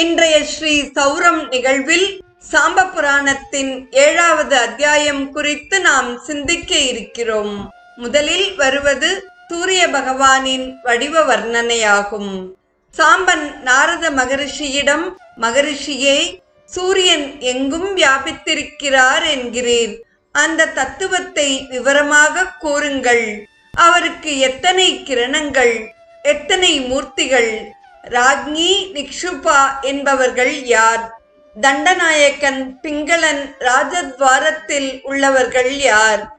இன்றைய ஸ்ரீ சௌரம் நிகழ்வில் சாம்ப புராணத்தின் ஏழாவது அத்தியாயம் குறித்து நாம் சிந்திக்க இருக்கிறோம். முதலில் வருவது சூரிய பகவானின் வடிவ வர்ணனையாகும். சாம்பன் நாரத மகரிஷியிடம் மகரிஷியே சூரியன் எங்கும் வியாபித்திருக்கிறார் என்கிறீர். அந்த தத்துவத்தை விவரமாக கூறுங்கள். அவருக்கு எத்தனை கிரணங்கள் எத்தனை மூர்த்திகள் ராக்ஞி நிக்ஷுபா என்பவர்கள் யார்? தண்டநாயக்கன் பிங்களன் ராஜத்வாரத்தில் உள்ளவர்கள் யார்?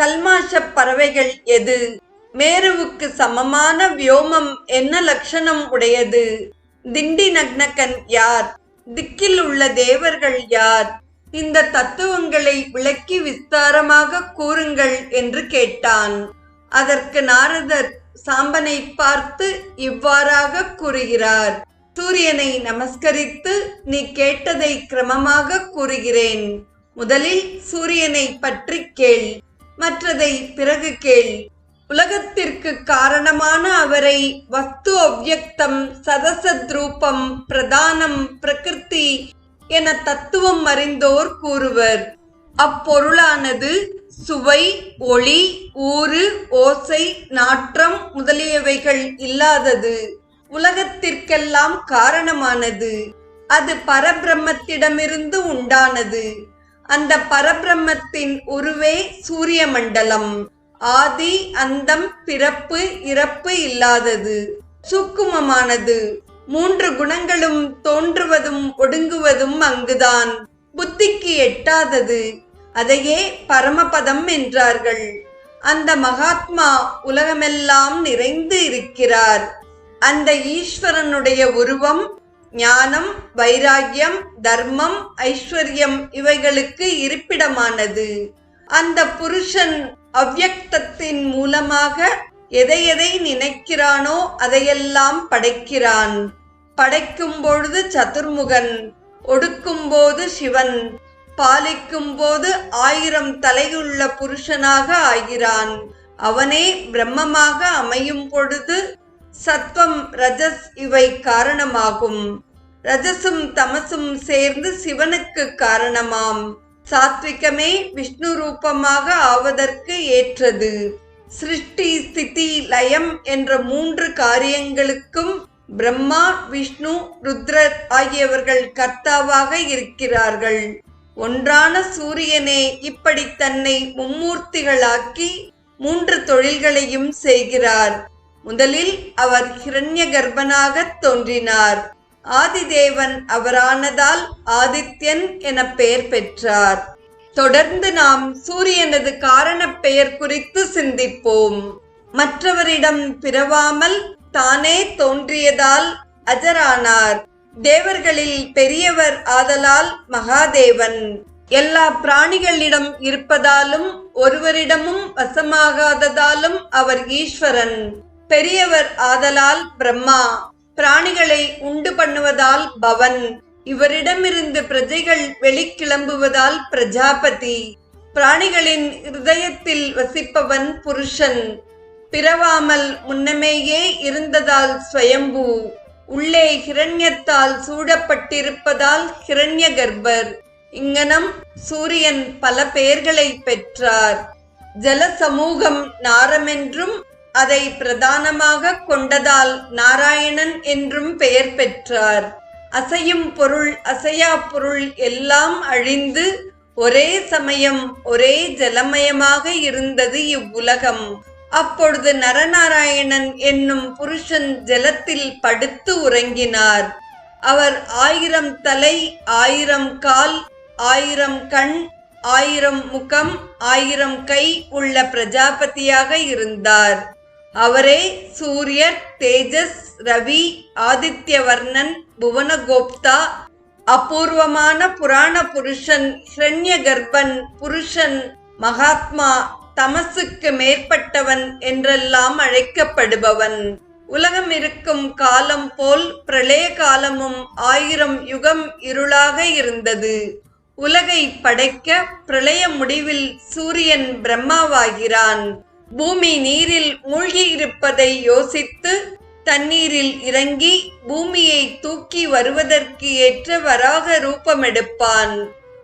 கல்மாஷ பறவைகள் எது? மேருவுக்கு சமமான வியோமம் என்ன லட்சணம் உடையது? திண்டி நக்னகன் யார்? திக்கில் உள்ள தேவர்கள் யார்? இந்த தத்துவங்களை விளக்கி விஸ்தாரமாக கூறுங்கள் என்று கேட்டான். அதற்கு நாரதர் சாம்பனை பார்த்து இவ்வாறாக கூறுகிறார். சூரியனை நமஸ்கரித்து நீ கேட்டதை கிரமமாக கூறுகிறேன். முதலில் சூரியனை பற்றி கேள் மற்றதை பிறகு கேள். உலகத்திற்கு காரணமான அவரை வஸ்து அவ்யக்தம் சதசத்ரூபம் பிரதானம் பிரகிருதி என தத்துவம் அறிந்தோர் கூறுவர். அப்பொருளானது சுவை ஒளி ஊறு ஓசை நாற்றம் முதலியவைகள் இல்லாதது. உலகத்திற்கெல்லாம் காரணமானது. அது பரபிரம்மத்திடமிருந்து உண்டானது. அந்த பரபிரம்மத்தின் உருவே சூரிய மண்டலம் ஆதி அந்தம் பிறப்பு இறப்பு இல்லாதது. சூக்குமமானது. மூன்று குணங்களும் தோன்றுவதும் ஒடுங்குவதும் அங்குதான். புத்திக்கு எட்டாதது. அதையே பரமபதம் என்றார்கள். அந்த மகாத்மா உலகமெல்லாம் நிறைந்து இருக்கிறார். அந்த ஈஸ்வரனுடைய உருவம் ஞானம் வைராகியம் தர்மம் ஐஸ்வர்யம் இவைகளுக்கு இருப்பிடமானது. அந்த புருஷன் அவ்யக்தத்தின் மூலமாக எதை எதை நினைக்கிறானோ அதையெல்லாம் படைக்கிறான். படைக்கும் பொழுது சதுர்முகன் ஒடுக்கும் போது சிவன் பாலிக்கும் போது ஆயிரம் தலையுள்ள புருஷனாக ஆகிறான். அவனே பிரம்மமாக அமையும் பொழுது சத்வம் ரஜஸ் இவை காரணமாகும். ரஜசும் தமசும் சேர்ந்து சிவனுக்கு காரணமாம். சாத்விகமே விஷ்ணு ரூபமாக ஆவதற்கு ஏற்றது. சிருஷ்டி ஸ்திதி லயம் என்ற மூன்று காரியங்களுக்கும் பிரம்மா விஷ்ணு ருத்ரர் ஆகியவர்கள் கர்த்தாவாக இருக்கிறார்கள். ஒன்றான சூரியனே இப்படி தன்னை மும்மூர்த்திகளாக்கி மூன்று தொழில்களையும் செய்கிறார். முதலில் அவர் ஹிரண்ய கர்ப்பனாக தோன்றினார். ஆதிதேவன் அவரானதால் ஆதித்யன் என பெயர் பெற்றார். தொடர்ந்து நாம் சூரியனது காரண பெயர் குறித்து சிந்திப்போம். மற்றவரிடம் பிறவாமல் தானே தோன்றியதால் அஜரானார். தேவர்களில் பெரியவர் ஆதலால் மகாதேவன். எல்லா பிராணிகளிடம் இருப்பதாலும் ஒருவரிடமும் வசமாகாததாலும் அவர் ஈஸ்வரன். பெரியவர் ஆதலால் பிரம்மா. பிராணிகளை உண்டு பண்ணுவதால் பவன். இவரிடமிருந்து பிரஜைகள் வெளிக்கிளம்புவதால் பிரஜாபதி. பிராணிகளின் இருதயத்தில் வசிப்பவன் புருஷன். பிறவாமல் முன்னமேயே இருந்ததால் ஸ்வயம்பு. உள்ளே ஹிரண்யத்தால் சூழப்பட்டிருப்பதால் ஹிரண்ய கர்ப்பர் இங்கனம் சூரியன் பல பெயர்களை பெற்றார். ஜல சமூகம் நாரமென்றும் அதை பிரதானமாக கொண்டதால் நாராயணன் என்றும் பெயர் பெற்றார். அசையும் பொருள் அசையா பொருள் எல்லாம் அழிந்து ஒரே சமயம் ஒரே ஜலமயமாக இருந்தது இவ்வுலகம். அப்பொழுது நரநாராயணன் என்னும் புருஷன் ஜலத்தில் படுத்து உறங்கினார். அவர் ஆயிரம் தலை ஆயிரம் கால் ஆயிரம் கண் ஆயிரம் முகம் ஆயிரம் கை உள்ள பிரஜாபதியாக இருந்தார். அவரே சூரியர் தேஜஸ் ரவி ஆதித்யவர்ணன் புவனகோப்தா அபூர்வமான புராண புருஷன் ஹிரண்ய கர்ப்பன் புருஷன் மகாத்மா தமசுக்கு மேற்பட்டவன் என்றெல்லாம் அழைக்கப்படுபவன். உலகம் இருக்கும் காலம் போல் பிரளய காலமும் ஆயிரம் யுகம் இருளாக இருந்தது. உலகை படைக்க பிரளய முடிவில் சூரியன் பிரம்மாவாகிறான். பூமி நீரில் மூழ்கியிருப்பதை யோசித்து தண்ணீரில் இறங்கி பூமியை தூக்கி வருவதற்கு ஏற்ற வராக ரூபமெடுப்பான்.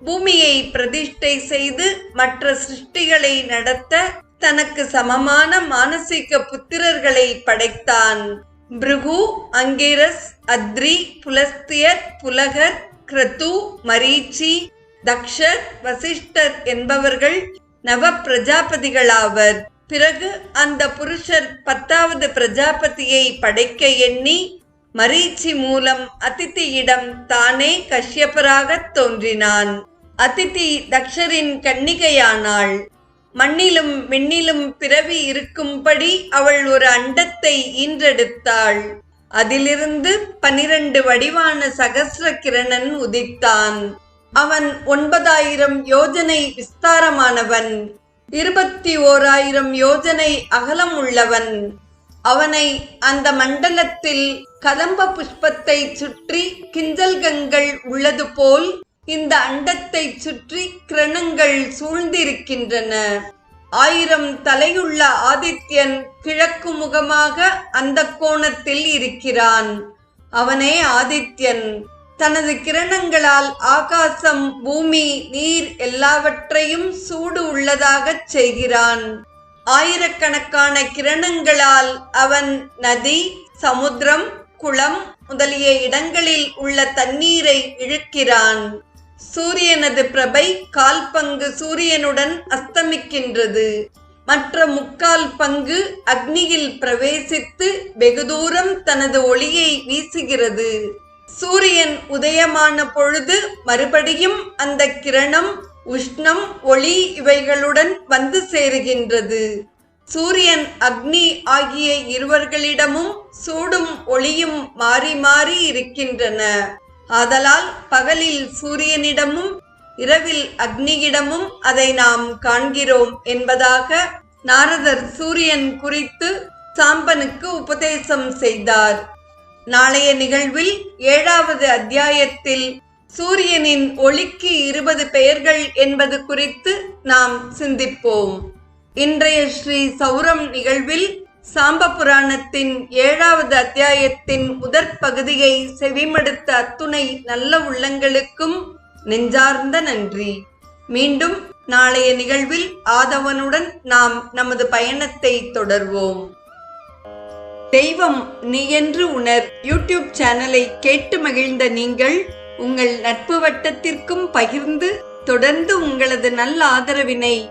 பூமியை பிரதிஷ்டை செய்து மற்ற சிருஷ்டிகளை நடத்த தனக்கு சமமான மானசீக புத்திரர்களை படைத்தான். பிருகு அங்கிரஸ் அத்ரி புலஸ்தியர் புலகர் கிரது மரீச்சி தக்ஷர் வசிஷ்டர் என்பவர்கள் நவ பிரஜாபதிகளாவர். பிறகு அந்த புருஷர் பத்தாவது பிரஜாபதியை படைக்க எண்ணி மரீச்சி மூலம் அதித்தியிடம் தானே கஷ்யப்பராகத் தோன்றினான். அதிதி தக்ஷரின் கன்னிகையானாள். மண்ணிலும் விண்ணிலும் பிறவி இருக்கும்படி அவள் ஒரு அண்டத்தை ஈன்றெடுத்தாள். அதிலிருந்து பனிரண்டு வடிவான சகசிர கிரணன் உதித்தான். அவன் ஒன்பதாயிரம் யோஜனை விஸ்தாரமானவன். இருபத்தி ஓராயிரம் யோஜனை அகலம் உள்ளவன் அவனை அந்த மண்டலத்தில் கதம்ப புஷ்பத்தை சுற்றி கிஞ்சல்கங்கள் உள்ளது போல் இந்த அண்டத்தை சுற்றி கிரணங்கள் சூழ்ந்திருக்கின்றன. ஆயிரம் தலையுள்ள ஆதித்யன் கிழக்கு முகமாக அந்த கோணத்தில் இருக்கிறான். அவனே ஆதித்யன். தனது கிரணங்களால் ஆகாசம் பூமி நீர் எல்லாவற்றையும் சூடு உள்ளதாகச் செய்கிறான். ஆயிரக்கணக்கான கிரணங்களால் அவன் நதி சமுத்திரம் குளம் முதலிய இடங்களில் உள்ள தண்ணீரை இழுக்கிறான். சூரியனது பிரபை கால் பங்கு சூரியனுடன் அஸ்தமிக்கின்றது. மற்ற முக்கால் பங்கு அக்னியில் பிரவேசித்து வெகு தூரம் தனது ஒளியை வீசுகிறது. சூரியன் உதயமான பொழுது மறுபடியும் அந்த கிரணம் உஷ்ணம் ஒளி இவைகளுடன் வந்து சேருகின்றது. சூரியன் அக்னி ஆகிய இருவர்களிடமும் சூடும் ஒளியும் மாறி மாறி இருக்கின்றன. ஆதலால் பகலில் சூரியனிடமும் இரவில் அக்னியிடமும் அதை நாம் காண்கிறோம் என்பதாக நாரதர் சூரியன் குறித்து சாம்பனுக்கு உபதேசம் செய்தார். நாளைய நிகழ்வில் ஏழாவது அத்தியாயத்தில் சூரியனின் ஒளிக்கு இருபது பெயர்கள் என்பது குறித்து நாம் சிந்திப்போம். இன்றைய ஸ்ரீ சௌரம் நிகழ்வில் சாம்ப புராணத்தின் ஏழாவது அத்தியாயத்தின் முதற் பகுதியை செவிமடுத்த அத்துணை நல்ல உள்ளங்களுக்கும் நெஞ்சார்ந்த நன்றி. மீண்டும் நாளைய நிகழ்வில் ஆதவனுடன் நாம் நமது பயணத்தை தொடர்வோம். தெய்வம் நீ என்று உணர் யூடியூப் சேனலை கேட்டு மகிழ்ந்த நீங்கள் உங்கள் நட்பு வட்டத்திற்கும் பகிர்ந்து தொடர்ந்து உங்களது நல்ல ஆதரவினை